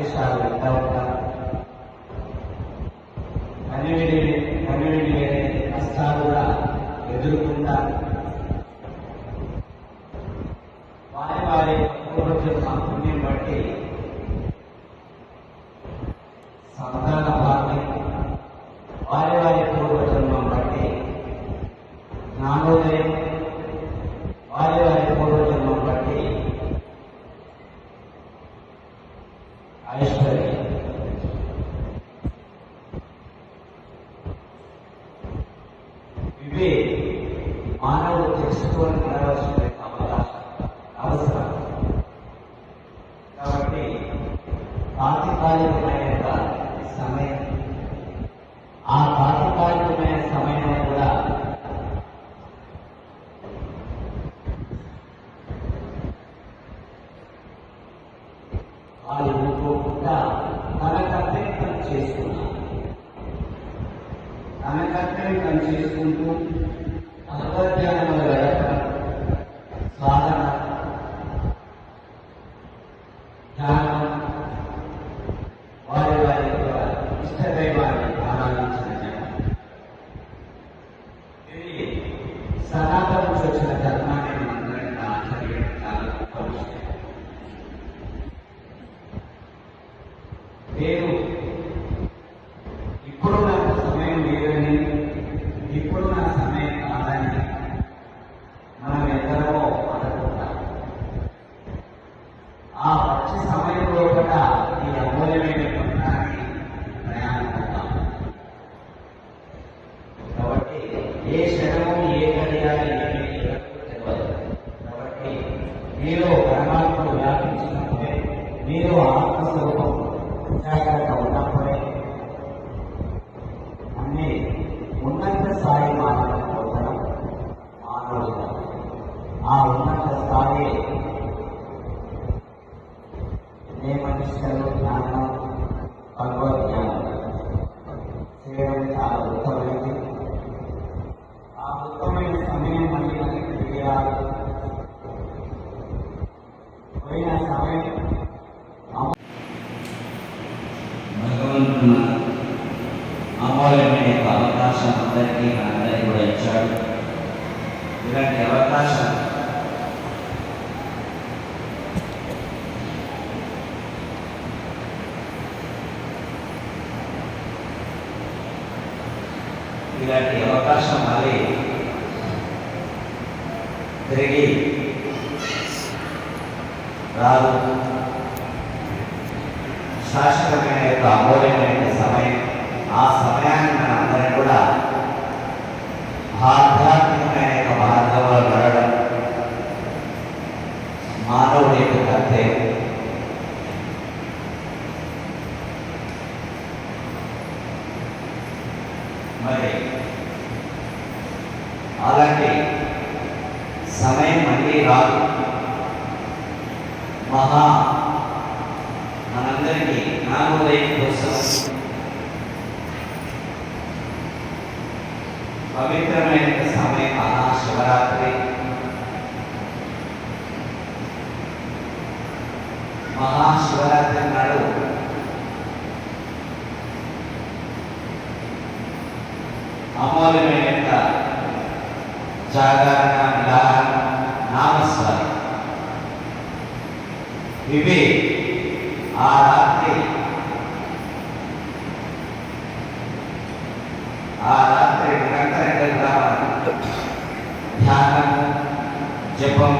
విశేషాలు వింటూ ఉంటారు కనివిడి కనివిడి కష్టాలు కూడా ఎదుర్కొంటా వారి వారి పూర్వజన్మ పుణ్యం బట్టి సంతాన భాగ్యం వారి వారి పూర్వజన్మం బట్టి జ్ఞానోదయం వారి వారి పూర్వజన్మం బట్టి ఐశ్వర్యం ఇవే మానవుడు తెలుసుకొని నడవలసిన అవసరం. కాబట్టి ప్రాతిపాదికమైన సమయం. ఆ ప్రాతిపాదికమైన సమయంలో కూడా వాళ్ళు ఊరుకోకుండా తన కర్తవ్యం తను చేసుకున్నారు తన కర్తవ్యం తను చేసుకుంటూ భగవద్ధ్యానంలో గడపడం సాధన ధ్యానం వారి వారి యొక్క ఇష్టదైవాన్ని ఆరాధించిన జనం ఇది సనాతన నుంచి వచ్చిన ధర్మాన్ని మనందరం ఆచరించడం చాలా గొప్ప విషయం నేను ఇప్పుడు నాకు సమయం లేదని ఇప్పుడు నా సమయం కాదని మనం ఎందరో అనుకుంటాం ఆ వచ్చే సమయంలో కూడా ఈ అమూల్యమైన పట్టణానికి ప్రయాణం అవుతాం కాబట్టి ఏ క్షణము ఏ గడియాలి ఏమి తెలియదు కాబట్టి మీరు పరమాత్మను వ్యాపించినప్పుడే మీరు ఆత్మస్వరూపం జాగ్రత్త ఉన్నప్పుడే అన్ని ఉన్నత స్థాయి మానవ పోతనం మానవుడు ఆ ఉన్నత స్థాయి నియమనిష్టలు జ్ఞానం భగవద్ జ్ఞానం చేయడం చాలా ఉత్తమైంది ఆ ఉత్తమైన సమయం మళ్ళీ మనకి తెలియాలి పోయిన సమయం భగవంతుడు అమూల్యమైన యొక్క అవకాశం అందరికీ మనందరికీ కూడా ఇచ్చాడు ఇలాంటి అవకాశం ఇలాంటి అవకాశం మళ్ళీ తిరిగి రాదు శాశ్వతమైన యొక్క అమూల్యమైన సమయం ఆ సమయాన్ని మనందరం కూడా ఆధ్యాత్మికమైన యొక్క మార్గంలో నడవడం మానవుడి యొక్క కర్తవ్యం మరి అలాంటి సమయం మళ్ళీ రాదు మహా మనందరికీ జ్ఞానోదయం కోసం పవిత్రమైన సమయం మహాశివరాత్రి మహాశివరాత్రి నాడు అమూల్యమైన జాగరణ నిరాహరణ నామస్వరం ఇవి ఆ రాత్రి ఆ రాత్రి నిరంతరంగా ధ్యానం జపం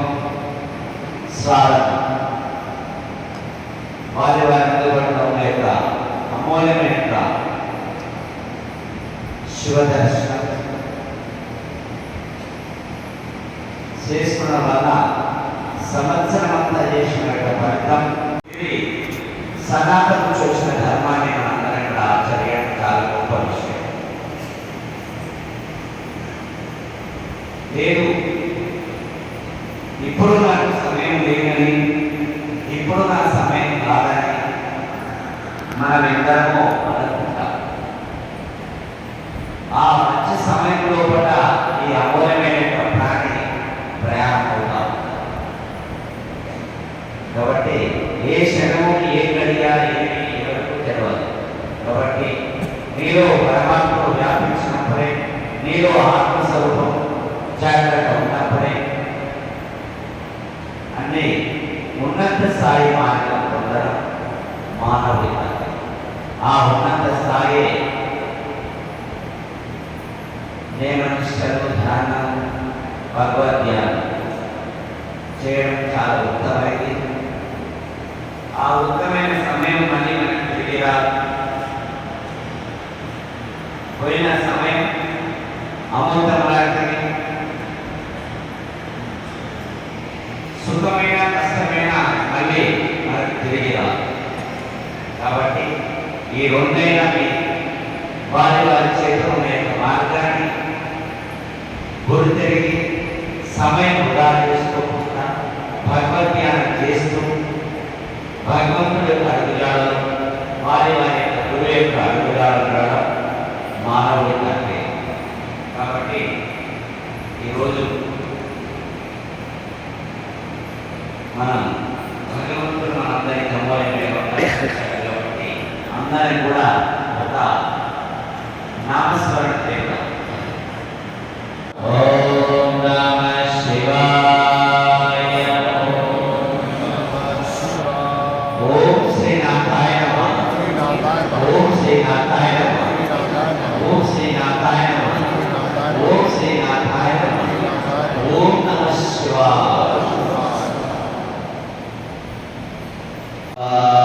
స్వాగతం. వారి వారి అందుబాటులో యొక్క అమూల్యమైన శివ దర్శనం. వల్ల సంవత్సరం అంతా చేసిన యొక్క ఫలితం సనాతన నుంచి వచ్చిన ధర్మాన్ని మనందరం ఇక్కడ ఆచర్యడం చాలా గొప్ప విషయం లేదు నీలో ఆత్మస్వరూపం జాగ్రత్త ఉన్నప్పుడే అన్ని ఉన్నత స్థాయి మార్గం పొందడం మానవుడి ఆ ఉన్నత స్థాయి నియమనిష్టలు ధ్యానం భగవద్ధ్యానం చేయడం చాలా ఉత్తమైంది ఆ ఉత్తమైన సమయం మళ్ళీ మనకి తిరిగి పోయిన సమయం అమృతమలాంటిది సుఖమైన కష్టమైన మళ్ళీ మనకు తిరిగి రాదు. కాబట్టి ఈ రెండైనా వారి వారి చేతిలో ఉన్న యొక్క మార్గాన్ని గురి తిరిగి సమయం వృధా చేసుకోకుండా భగవద్ధ్యానం చేస్తూ భగవంతుడి యొక్క అడుగుజాడలు వారి వారి యొక్క గురువు యొక్క అడుగుజాడలు నడవడం మానవుడి కంటే కాబట్టి ఈరోజు మనం భగవంతుడు మనందరి కాబట్టి అందరిని కూడా ఒక నామస్మరణ చేద్దాం ఓం నమ శివాయ ఓం శ్రీనాథాయ నమః ఓం శ్రీనాథాయ నమః ఓం శ్రీనాథాయ నమః ఓం శ్రీనాథాయ నమః ఓం నమ శివాయ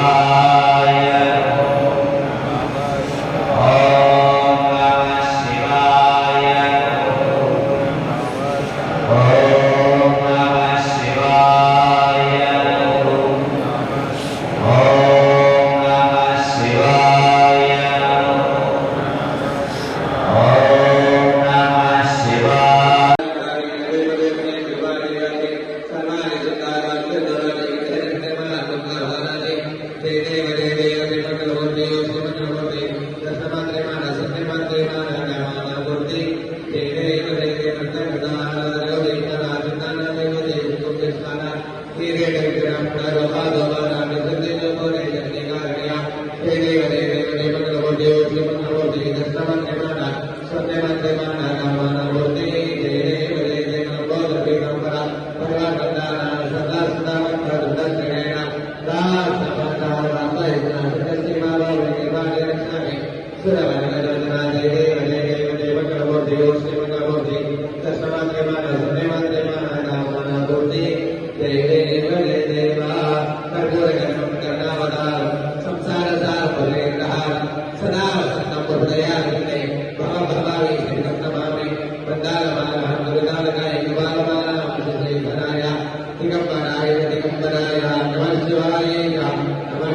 Jeová. وقال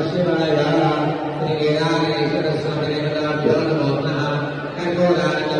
శివాయ శ్రీ గేదారేశ్వర స్వామి దేవతాభ్యో నమో నమ కంకోదాన